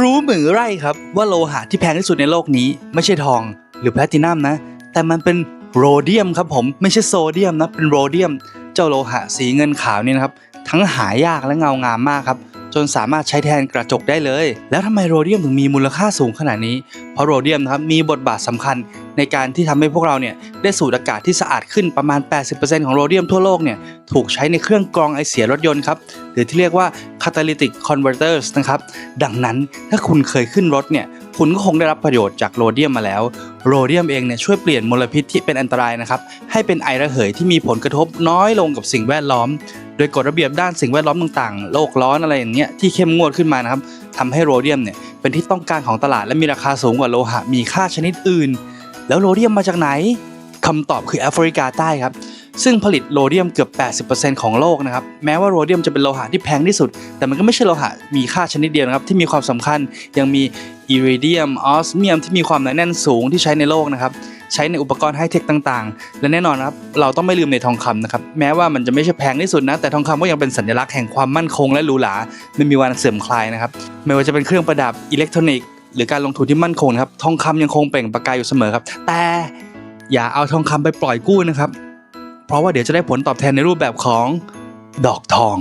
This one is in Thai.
รู้มือไร่ครับว่าโลหะที่แพงที่สุดในโลกนี้ ไม่ใช่ทองหรือแพลตินัมนะ แต่มันเป็นโรเดียมครับผมไม่ใช่โซเดียมนะเป็นโรเดียม เจ้าโลหะสีเงินขาวนี่นะครับ ทั้งหายากและเงางามมากครับ จนสามารถใช้แทนกระจกได้เลย แล้วทำไมโรเดียมถึงมีมูลค่าสูงขนาดนี้ เพราะโรเดียมนะครับมีบทบาทสำคัญในการที่ทำให้พวกเราเนี่ยได้สูดอากาศที่สะอาดขึ้นประมาณ 80%ของโรเดียมทั่วโลกเนี่ยถูกใช้ในเครื่องกรองไอเสียรถยนต์ครับ หรือที่เรียกว่า catalytic converters นะครับ ดังนั้นถ้าคุณเคยขึ้นรถเนี่ยคุณก็คงได้รับประโยชน์จากโรเดียมมาแล้ว โรเดียมเองเนี่ยช่วยเปลี่ยนมลพิษที่เป็นอันตรายนะครับให้เป็นไอระเหยที่มีผลกระทบน้อยลงกับสิ่งแวดล้อม ดยกฎระเบียบด้านสิ่งแวดล้อมต่างๆ โลกร้อนอะไรอย่างเงี้ยที่เข้มงวดขึ้นมานะครับทำให้โรเดียมเนี่ยเป็นที่ต้องการของตลาดและมีราคาสูงกว่าโลหะมีค่าชนิดอื่น แล้วโรเดียมมาจากไหนคำตอบคือแอฟริกาใต้ครับซึ่งผลิตโรเดียมเกือบ 80%ของโลกนะครับ แม้ว่าโรเดียมจะเป็นโลหะที่แพงที่สุด แต่มันก็ไม่ใช่โลหะมีค่าชนิดเดียวนะครับ ที่มีความสำคัญ ยังมีอิริเดียม ออสเมียมที่มีความหนาแน่นสูงที่ใช้ในโลกนะครับ ใช้ในอุปกรณ์ไฮเทคต่างๆ และแน่นอนครับเราต้องไม่ลืมในทองคำนะครับแม้ว่ามันจะไม่ใช่แพงที่สุดนะแต่ทองคำก็ยังเป็นสัญลักษณ์แห่งความมั่นคงและหรูหราไม่มีวันเสื่อมคลายนะครับไม่ว่าจะเป็นเครื่องประดับอิเล็กทรอนิกส์หรือการลงทุนที่มั่นคงนครับทองคำยังคงเปล่งประกายอยู่เสมอครับแต่อย่าเอาทองคำไปปล่อยกู้นะครับเพราะว่าเดี๋ยวจะได้ผลตอบแทนในรูปแบบของดอกทอง